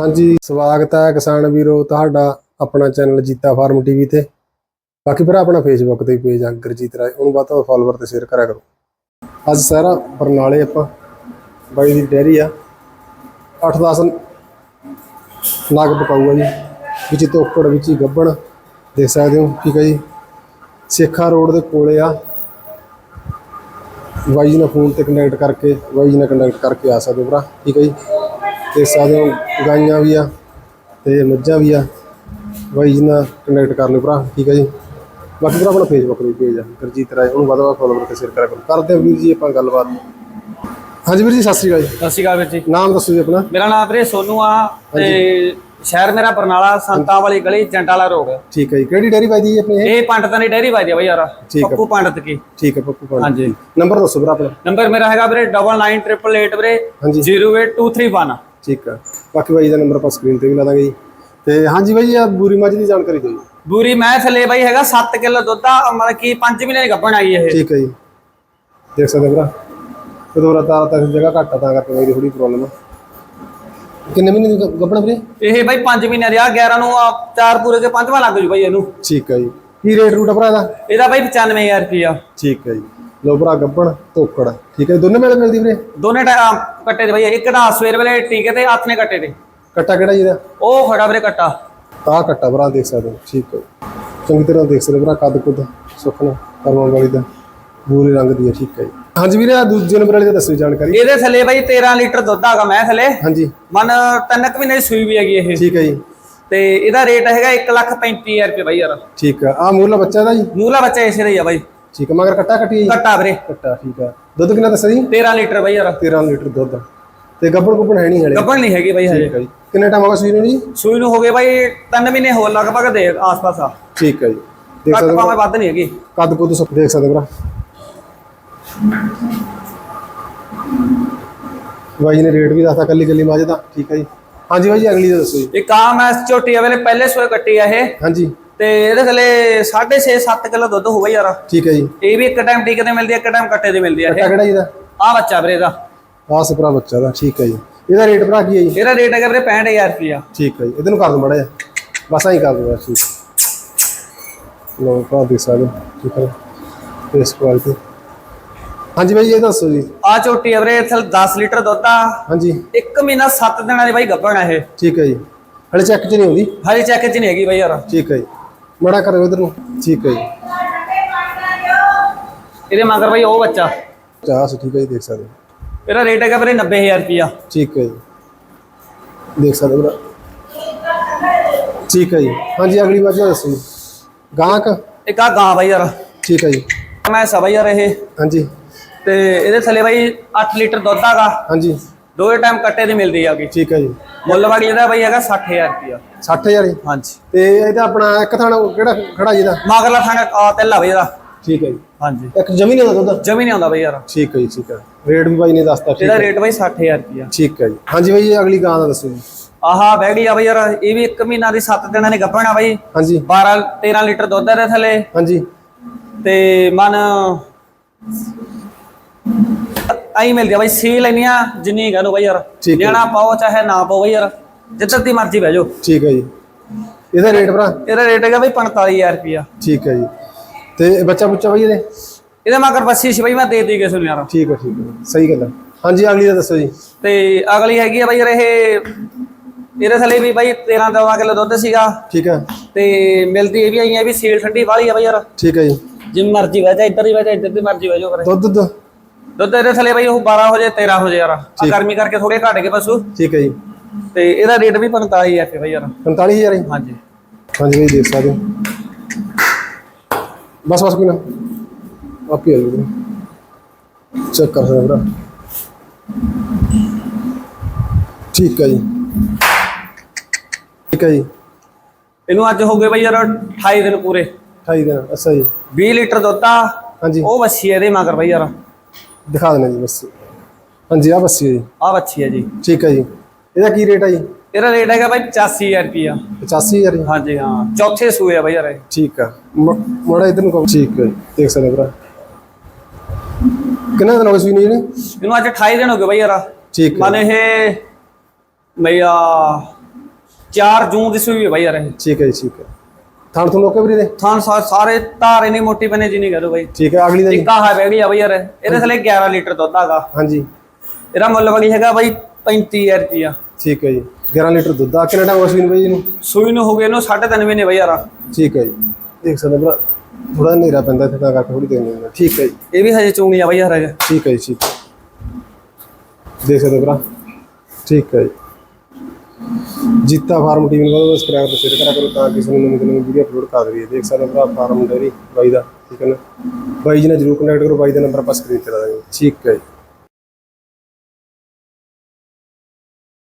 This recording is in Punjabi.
ਹਾਂਜੀ, ਸਵਾਗਤ ਹੈ ਕਿਸਾਨ ਵੀਰੋ, ਤੁਹਾਡਾ ਆਪਣਾ ਚੈਨਲ ਜੀਤਾ ਫਾਰਮ ਟੀਵੀ ਤੇ। ਬਾਕੀ ਭਰਾ ਆਪਣਾ ਫੇਸਬੁੱਕ ਤੇ ਪੇਜ ਆ, ਗੁਰਜੀਤ ਰਾਏ। ਉਹਨੂੰ ਬਾਅਦ ਫਾਲੋਅਰ ਤੇ ਸ਼ੇਅਰ ਕਰਿਆ ਕਰੋ। ਅੱਜ ਸਾਰਾ ਬਰਨਾਲੇ ਆਪਾਂ ਬਾਈ ਦੀ ਡੈਰੀ ਆ। 8-10 ਨਗ ਪਕਾਊਗਾ ਜੀ। ਵਿੱਚ ਤੋਕੜ, ਵਿੱਚ ਹੀ ਗੱਬਣ, ਦੇਖ ਸਕਦੇ ਹੋ, ਠੀਕ ਹੈ ਜੀ। ਸੇਖਾ ਰੋਡ ਦੇ ਕੋਲੇ ਆ। ਬਾਈ ਜੀ ਨਾਲ ਫੋਨ ਤੇ ਕਨੈਕਟ ਕਰਕੇ ਬਾਈ ਜੀ ਨਾਲ ਕਨੈਕਟ ਕਰਕੇ ਆ ਸਕਦੇ ਹੋ ਭਰਾ, ਠੀਕ ਹੈ ਜੀ। ਸਕਦੇ ਹੋ ਗਾਈਆਂ ਵੀ ਆ ਤੇ ਮੱਝਾਂ ਵੀ ਆ। ਬਾਈ ਜੀ ਨਾਲ ਕਨੈਕਟ ਕਰ ਲਿਓ ਭਰਾ ਠੀਕ ਹੈ ਜੀ? ਬਾਕੀ ਭਰਾ ਆਪਣਾ ਫੇਸਬੁੱਕ ਤੇ ਪੇਜ ਆ ਗੁਰਜੀਤ ਰਾਏ ਉਹਨੂੰ ਵੱਧ ਵੱਧ ਤੇ ਸ਼ੇਅਰ ਕਰਿਆ ਕਰੋ। ਕਰਦੇ ਵੀਰ ਜੀ ਆਪਾਂ ਗੱਲਬਾਤ। ਹਾਂਜੀ ਵੀਰ ਜੀ ਸਤਿ ਸ਼੍ਰੀ ਅਕਾਲ ਜੀ। ਸਤਿ ਸ਼੍ਰੀ ਅਕਾਲ ਵੀਰ ਜੀ। ਨਾਮ ਦੱਸੋ ਜੀ ਆਪਣਾ। ਮੇਰਾ ਨਾਮ ਵੀਰੇ ਸੋਨੂ ਆ ਤੇ ਸ਼ਹਿਰ ਮੇਰਾ ਬਰਨਾਲਾ ਸੰਤਾਂ ਵਾਲੀ ਗਲੀ ਜੰਟਾਲਾ ਰੋਡ। ਠੀਕ ਹੈ ਜੀ ਕਿਹੜੀ ਡੈਰੀ ਬਾਈ ਜੀ ਆਪਣੀ ਇਹ? ਪੰਡਤਾਂ ਦੀ ਡੈਰੀ ਵਾਜਦੀ ਆ ਬਈ ਯਾਰ। ਪੱਪੂ ਪੰਡਤ ਕੀ। ਠੀਕ ਹੈ ਪੱਪੂ ਪਾਣੀ ਹਾਂਜੀ। ਨੰਬਰ ਦੱਸੋ ਵੀਰ ਆਪਣਾ। ਨੰਬਰ ਮੇਰਾ ਹੈਗਾ ਵੀਰੇ 998888 ਵੀਰੇ ਹਾਂਜੀ। 08231 ਠੀਕ ਆ। ਬਾਕੀ ਬਾਈ ਦਾ ਨੰਬਰ ਆਪਾਂ ਸਕਰੀਨ ਤੇ ਵੀ ਲਾ ਦਾਂਗੇ ਜੀ। ਤੇ ਹਾਂਜੀ ਬਾਈ ਆ ਬੂਰੀ ਮੱਝ ਦੀ ਜਾਣਕਾਰੀ ਦਿਓ ਜੀ। ਬੂਰੀ ਮੈਂ ਥੱਲੇ ਬਾਈ ਹੈਗਾ 7 ਕਿਲੋ ਦੁੱਧ ਆ ਮਤਲਬ ਕਿ 5 ਮਹੀਨੇ ਦੀ ਗੱਭਣ ਆਈ ਇਹ। ਠੀਕ ਹੈ ਜੀ। ਦੇਖ ਸਕਦੇ ਭਰਾ। ਕਦੋਂ ਰਤਾ ਰਤਾ ਜਗ੍ਹਾ ਘੱਟ ਆ ਤਾਂ ਕਰਕੇ ਬਾਈ ਦੀ ਥੋੜੀ ਪ੍ਰੋਬਲਮ ਆ। ਕਿੰਨੇ ਮਹੀਨੇ ਦੀ ਗੱਭਣ ਵੀਰੇ? ਇਹ ਬਾਈ 5 ਮਹੀਨੇ ਦੀ ਆ 11 ਨੂੰ ਆ ਚਾਰ ਪੂਰੇ ਕੇ ਪੰਜਵਾਂ ਲੱਗ ਜੂ ਬਾਈ ਇਹਨੂੰ। ਠੀਕ ਹੈ ਜੀ। ਕੀ ਰੇਟ ਰੂਟ ਆ ਭਰਾ ਦਾ ਇਹਦਾ ਬਾਈ 95000 ਰੁਪਿਆ ਠੀਕ ਹੈ ਜੀ। ਲੋ ਭਰਾ ਗੱਭਣ ਤੋਕੜ ਠੀਕ ਹੈ ਦੋਨੇ ਮੇਲੇ ਮਿਲਦੀ ਵੀਰੇ? ਦੋਨੇ ਟਾਈਮ ਕੱਟੇ ਦੇ ਬਾਈ ਇੱਕ ਦਾ ਸਵੇਰ ਵੇਲੇ ਟੀਕੇ ਤੇ ਹੱਥ ਨੇ ਕੱਟੇ ਤੇ। ਕੱਟਾ ਕਿਹੜਾ ਜੀ ਦਾ ਉਹ ਖੜਾ ਵੀਰੇ ਕੱਟਾ। ਆਹ ਕੱਟਾ ਭਰਾ ਦੇਖ ਸਕਦੇ ਹੋ ਠੀਕ ਹੈ। ਚੰਗੀ ਤਰ੍ਹਾਂ ਦੇਖ ਸਕਦੇ ਭਰਾ ਕੱਦ ਕੁੱਦ ਸੁੱਖਣਾ ਕਰਮਾਂ ਵਾਲੀ ਦਾ ਬੂਰੇ ਰੰਗ ਦੀ ਹੈ ਠੀਕ ਹੈ ਹਾਂਜੀ ਵੀਰੇ ਆ ਦੂਜੇ ਨੰਬਰ ਵਾਲੀ ਦਾ ਦੱਸੋ ਜਾਣਕਾਰੀ। ਇਹਦੇ ਥੱਲੇ ਬਾਈ 13 ਲੀਟਰ ਦੁੱਧ ਹੈਗਾ ਮੈਂ ਥੱਲੇ। ਹਾਂਜੀ। ਮਨ ਤਿੰਨ ਕੁ ਮਹੀਨੇ ਦੀ ਸੂਈ ਵੀ ਹੈਗੀ ਇਹ। ਠੀਕ ਹੈ ਜੀ। ਤੇ ਇਹਦਾ ਰੇਟ ਹੈਗਾ 135000 ਰੁਪਏ ਬਾਈ ਯਾਰ। ਠੀਕ ਆ ਆ ਮੂਲਾ ਬੱਚਾ ਦਾ ਜੀ? ਮੂਲਾ ਬੱਚਾ ਇਸੇ ਦਾ ਹੀ ਆ ਬਾਈ। ਠੀਕ ਹੈ ਮਗਰ ਕੱਟਾ ਕੱਟੀ ਕੱਟਾ ਵੀਰੇ। ਕੱਟਾ ਠੀਕ ਆ। ਦੁੱਧ ਕਿੰਨਾ ਦੱਸਿਆ ਜੀ? 13 ਲੀਟਰ ਬਾਈ ਯਾਰ। 13 ਲੀਟਰ ਦੁੱਧ। ਤੇ ਗੱਬੜ ਗੁੱਬੜ ਹੈ ਨਹੀਂ ਹਲੇ। ਗੱਭਣ ਨਹੀਂ ਹੈਗੀ ਬਾਈ ਹਜੇ ਠੀਕ ਹੈ ਜੀ। ਕਿੰਨੇ ਟਾਈਮ ਹੋ ਗਿਆ ਸੂਈ ਨੂੰ ਜੀ? ਸੂਈ ਨੂੰ ਹੋ ਗਏ ਬਾਈ ਤਿੰਨ ਮਹੀਨੇ ਹੋਰ ਲਗਭਗ ਦੇ ਆਸ-ਪਾਸ ਆ। ਠੀਕ ਹੈ ਜੀ। ਦੇਖ ਸਕਦੇ ਹੋ। ਭਾਵੇਂ ਵੱਧ ਨਹੀਂ ਹੈਗੀ। ਕੱਦ ਕੁੱਦ ਸਭ ਦੇਖ ਸਕਦੇ ਹੋ ਭਰਾ। ਬਾਈ ਨੇ ਰੇਟ ਵੀ ਦੱਸਤਾ ਕੱਲੀ ਕੱਲੀ ਮੱਝ ਦਾ। ਠੀਕ ਹੈ ਜੀ। ਹਾਂਜੀ ਬਾਈ ਜੀ ਅਗਲੀ ਦਾ ਦੱਸੋ ਜੀ। ਇਹ ਕਾਮ ਐ ਝੋਟੀ ਆ ਵੇਲੇ ਪਹਿਲੇ ਸੂਏ ਕੱਟੀ ਆ ਇਹ। ਹਾਂਜੀ। ਤੇ ਇਹਦੇ ਥੱਲੇ 6.5 7 ਕਿਲੋ ਦੁੱਧ ਹੋਊਗਾ ਯਾਰ। ਠੀਕ ਹੈ ਜੀ। ਇਹ ਵੀ ਇੱਕ ਟਾਈਮ ਟੀਕੇ ਤੇ ਮਿਲਦੀ ਆ ਇੱਕ ਟਾਈਮ ਕੱਟੇ ਤੇ ਮਿਲਦੀ ਆ ਕੱਟਾ ਇਹ ਕਿਹੜਾ ਜੀ ਦਾ ਆ ਬੱਚਾ ਵੀਰੇ ਦਾ ਆਹ ਸਪਰਾ ਬੱਚਾ ਦਾ ਠੀਕ ਹੈ ਜੀ। ਇਹਦਾ ਰੇਟ ਭਰਾ ਕੀ ਹੈ ਜੀ? ਇਹਦਾ ਰੇਟ ਹੈਗਾ ਵੀਰੇ 65000 ਰੁਪਿਆ ਠੀਕ ਹੈ ਜੀ। ਇਹਦੇ ਨੂੰ ਕਰ ਦੋ ਮੜਾ ਜਾ ਬਸ ਐਂ ਕਰ ਦੋ ਠੀਕ। ਲੋ ਭਰਾ ਦੇਖ ਸਕਦੇ ਹੋ, ਠੀਕ ਹੈ ਫੇਸ ਕੁਆਲਿਟੀ ਹਾਂਜੀ ਬਾਈ ਇਹ ਦੱਸੋ ਜੀ। ਆ ਝੋਟੀ ਆ ਵੀਰੇ ਥੱਲੇ 10 ਲੀਟਰ ਦੁੱਧ ਆ। ਹਾਂਜੀ। ਇੱਕ ਮਹੀਨਾ 7 ਦਿਨਾਂ ਦੀ ਬਾਈ ਗੱਭਣ ਆ ਇਹ। ਠੀਕ ਹੈ ਜੀ। ਹਲੇ ਚੈੱਕ ਚ ਨਹੀਂ ਆਉਂਦੀ। ਹਜੇ ਚੈੱਕ 'ਚ ਨਹੀਂ ਹੈਗੀ ਬਾਈ ਯਾਰ। ਠੀਕ ਹੈ ਜੀ। ਮੜਾ ਕਰਿਓ ਇਧਰ ਨੂੰ। ਠੀਕ ਹੈ ਜੀ। ਇਹਦੇ ਮਗਰ ਬਾਈ ਉਹ ਬੱਚਾ। ਚਾਹ ਸੇ ਠੀਕ ਹੈ ਜੀ ਦੇਖ ਸਕਦੇ ਹੋ। ਇਹਦਾ ਰੇਟ ਹੈਗਾ ਵੀਰੇ 90000 ਰੁਪਿਆ ਠੀਕ ਹੈ ਜੀ। ਦੇਖ ਸਕਦੇ ਹੋ। ਠੀਕ ਹੈ ਜੀ। ਹਾਂਜੀ ਅਗਲੀ ਵਾਰ ਦੱਸੋ ਜੀ। ਗਾਹਕ? ਇੱਕ ਆ ਗਾਂ ਬਾਈ ਯਾਰ। ਠੀਕ ਹੈ ਜੀ। ਮੈਂ ਸਭਾ ਯਾਰ ਇਹ। ਹਾਂਜੀ। ਤੇ ਇਹਦੇ ਥੱਲੇ ਬਾਈ 8 ਲੀਟਰ ਦੁੱਧ ਹੈਗਾ। ਹਾਂਜੀ। ਦੋਏ ਟਾਈਮ ਕੱਟੇ ਦੀ ਮਿਲਦੀ ਹੈਗੀ ਠੀਕ ਹੈ ਜੀ। ਮੁੱਲ ਇਹਦਾ ਬਾਈ ਹੈਗਾ 60000 ਰੁਪਿਆ 60000 ਜੀ ਹਾਂਜੀ। ਤੇ ਇਹਦਾ ਆਪਣਾ ਇੱਕ ਥਾਣਾ ਕਿਹੜਾ ਖੜਾ ਜੀ ਦਾ ਮਗਰਲਾ ਥਾਣਾ ਤੇਲਾ ਬਾਈ ਇਹਦਾ। ਠੀਕ ਹੈ ਜੀ। ਹਾਂਜੀ। ਇੱਕ ਜ਼ਮੀਨ ਦਾ ਦੁੱਧ? ਜਮੀ ਨਹੀਂ ਆਉਂਦਾ ਬਾਈ ਯਾਰ। ਠੀਕ ਹੈ ਜੀ ਠੀਕ ਹੈ। ਰੇਟ ਵੀ ਬਾਈ ਨੇ ਦੱਸਤਾ ਠੀਕ ਇਹਦਾ ਹੈ। ਰੇਟ ਬਾਈ 60000 ਰੁਪਿਆ ਠੀਕ ਹੈ ਜੀ। ਹਾਂਜੀ ਬਾਈ ਇਹ ਅਗਲੀ ਗਾਂ ਦਾ ਦੱਸੋ ਜੀ। ਆਹਾ ਬੈਗੜੀ ਆ ਬਾਈ ਯਾਰ। ਇਹ ਵੀ ਇੱਕ ਮਹੀਨਾ ਦੀ 7 ਦਿਨਾਂ ਦੀ ਗੱਭਣ ਬਾਈ। ਹਾਂਜੀ। 12 13 ਲੀਟਰ ਦੁੱਧ ਇਹਦੇ ਥੱਲੇ। ਹਾਂਜੀ। ਤੇ ਮਨ ਆਈ ਮਿਲਦੀ ਆ ਬਾਈ ਸੀ ਲੈਣੀਆਂ ਜਿੰਨੀ ਕਹਨੋ ਬਾਈ ਯਾਰ। ਠੀਕ ਹੈ। ਲੈਣਾ ਪਾਓ ਚਾਹੇ ਨਾ ਪਾਓ ਬਾਈ ਯਾਰ। ਜਿੱਦਾਂ ਦੀ ਮਰਜ਼ੀ ਬਹਿ ਜਾਓ। ਠੀਕ ਹੈ ਜੀ। ਇਹਦਾ ਰੇਟ ਭਰਾ? ਇਹਦਾ ਰੇਟ ਹੈਗਾ ਬਾਈ 45000 ਰੁਪਿਆ ਠੀਕ ਹੈ ਜੀ। ਤੇ ਬੱਚਾ ਬੁੱਚਾ ਬਾਈ ਇਹਦੇ? ਇਹਦੇ ਮਗਰ ਬੱਸੀ ਸੀ ਬਾਈ ਮੈਂ ਦੇ ਦਿੱਤੀ ਕਿਸੇ ਨੂੰ ਯਾਰ। ਠੀਕ ਹੈ ਠੀਕ ਹੈ। ਸਹੀ ਗੱਲ ਹੈ ਹਾਂਜੀ ਅਗਲੀ ਦਾ ਦੱਸੋ ਜੀ। ਤੇ ਅਗਲੀ ਹੈਗੀ ਆ ਬਾਈ ਯਾਰ ਇਹ ਇਹਦੇ ਥੱਲੇ ਵੀ ਬਾਈ 13 14 ਕਿਲੋ ਦੁੱਧ ਸੀਗਾ। ਠੀਕ ਹੈ। ਤੇ ਮਿਲਦੀ ਇਹ ਵੀ ਆਈਆਂ ਵੀ ਸੀਲ ਠੰਡੀ ਵਾਲੀ ਆ ਬਾਈ ਯਾਰ। ਠੀਕ ਹੈ ਜੀ। ਜਿੰਨ ਮਰਜ਼ੀ ਵਜਾ ਇੱਧਰ ਹੀ ਵਜਾ ਇੱਧਰ ਦੀ ਮਰਜ਼ੀ ਵਜੋ ਕਰੇ ਦੁੱਧ ਦੁੱਧ। ਦੁੱਧ ਇਹਦੇ ਥੱਲੇ ਬਾਈ ਉਹ 12 ਹੋ ਜਾਏ 13 ਹੋ ਜਾਏ ਯਾਰ। ਗਰਮੀ ਕਰਕੇ ਥੋੜੇ ਘਟ ਗਏ ਪਸ਼ੂ। ਠੀਕ ਹੈ ਜੀ। ਤੇ ਇਹਦਾ ਰੇਟ ਵੀ 45000 ਹੈ ਬਾਈ ਯਾਰ। 45000 ਜੀ? ਹਾਂਜੀ। ਹਾਂਜੀ ਬਾਈ ਦੇਖ ਸਕਦੇ ਬਸ ਬਸ ਕੋਈ ਨਾ। ਆਪੀ ਆ ਜੂਗਾ ਚੈੱਕ ਕਰ ਸਕਦੇ ਭਰਾ। ਠੀਕ ਹੈ ਜੀ। ਠੀਕ ਹੈ ਜੀ। ਇਹਨੂੰ ਅੱਜ ਹੋ ਗਏ ਬਾਈ ਯਾਰ 28 ਦਿਨ ਪੂਰੇ। 28 ਦਿਨ ਅੱਛਾ ਜੀ। 20 ਲੀਟਰ ਦੁੱਧ ਆ। ਹਾਂਜੀ। ਉਹ ਬੱਸੀ ਇਹਦੇ ਮਗਰ ਬਾਈ ਯਾਰ। ਦਿਖਾ ਦੇਣਾ ਜੀ ਬਸ। ਹਾਂਜੀ ਆ ਬੱਸੀ ਹੈ ਜੀ। ਆ ਬੱਚੀ ਹੈ ਜੀ। ਠੀਕ ਹੈ ਜੀ। ਇਹਦਾ ਕੀ ਰੇਟ ਹੈ ਜੀ? ਇਹਦਾ ਰੇਟ ਹੈਗਾ ਬਾਈ 85000 ਰੁਪਿਆ 85000 ਜੀ? ਹਾਂਜੀ ਹਾਂ। ਚੌਥੇ ਸੂਏ ਆ ਬਾਈ ਯਾਰ ਇਹ। ਠੀਕ ਆ। ਮੜਾ ਇਧਰ ਨੂੰ ਕਹੋ ਠੀਕ ਹੈ ਦੇਖ ਸਕਦੇ ਭਰਾ। ਕਿੰਨਾ ਦਿਨ ਹੋ ਗਏ ਸੂਈ ਨਹੀਂ ਇਹਨੂੰ ਅੱਜ 28 ਦਿਨ ਹੋ ਗਏ ਬਾਈ ਯਾਰ। ਠੀਕ ਹੈ। ਮਨ ਇਹ ਮਈਆ 4 ਜੂਨ ਦੀ ਸੂਈ ਹੈ ਬਾਈ ਯਾਰ ਇਹ। ਠੀਕ ਹੈ ਜੀ ਠੀਕ ਹੈ। ਥਣ ਤੁਹਾਨੂੰ ਓਕੇ ਵੀਰੇ ਦੇ ਸਾਰੇ ਧਾਰੇ ਨਹੀਂ ਮੋਟੀ ਬਣੇ ਜੀ ਨਹੀਂ ਕਰੋ ਬਾਈ। ਠੀਕ ਹੈ ਅਗਲੀ ਦਾ ਜੀ। ਇੱਕ ਆਹ ਬੈਗੀ ਆ ਬਾਈ ਯਾਰ ਇਹਦੇ ਥਲੇ 11 ਲੀਟਰ ਦੁੱਧ ਆਗਾ। ਹਾਂਜੀ। ਇਹਦਾ ਮੁੱਲ ਬਣੀ ਹੈਗਾ ਬਾਈ 35000 ਰੁਪਿਆ ਠੀਕ ਹੈ ਜੀ। 11 ਲੀਟਰ ਦੁੱਧ ਆ। ਕਿੰਨਾ ਟਾਈਮ ਹੋ ਸਵੀਨ ਬਾਈ ਜੀ ਨੂੰ? ਸੂਈ ਨੂੰ ਹੋ ਗਏ ਇਹਨੂੰ 3.5 ਮਹੀਨੇ ਬਾਈ ਯਾਰ। ਠੀਕ ਹੈ ਜੀ। ਦੇਖ ਸਕਦੇ ਭਰਾ ਥੋੜਾ ਹਨੇਰਾ ਪੈਂਦਾ ਇੱਥੇ ਤਾਂ ਕਰਕੇ ਥੋੜੀ ਦੇਰ ਨਹੀਂ ਠੀਕ ਹੈ ਜੀ। ਇਹ ਵੀ ਹਜੇ ਚੂਣੀ ਆ ਬਾਈ ਯਾਰ ਠੀਕ ਹੈ ਜੀ ਠੀਕ ਹੈ। ਦੇਖ ਸਕਦੇ ਭਰਾ। ਠੀਕ ਹੈ ਜੀ। ਜੀਤਾ ਫਾਰਮ ਟੀਵੀ ਨੂੰ ਸਬਸਕ੍ਰਾਈਬ ਤੇ ਸ਼ੇਅਰ ਕਰਾ ਕਰੋ ਤਾਂ ਕਿ ਸਾਨੂੰ ਨਵੀਂ ਤੋਂ ਨਵੀਂ ਵੀਡੀਓ ਅਪਲੋਡ ਕਰ ਦਈਏ। ਦੇਖ ਸਕਦੇ ਹੋ ਭਰਾ, ਫਾਰਮ ਡੇਰੀ ਬਾਈ ਦਾ, ਠੀਕ ਹੈ ਨਾ? ਬਾਈ ਜੀ ਨਾਲ ਜਰੂਰ ਕੰਟੈਕਟ ਕਰੋ, ਬਾਈ ਦਾ ਨੰਬਰ ਆਪਾਂ ਸਕਰੀਨ ਤੇ ਲਾ ਦਾਂਗੇ। ਠੀਕ ਹੈ ਜੀ।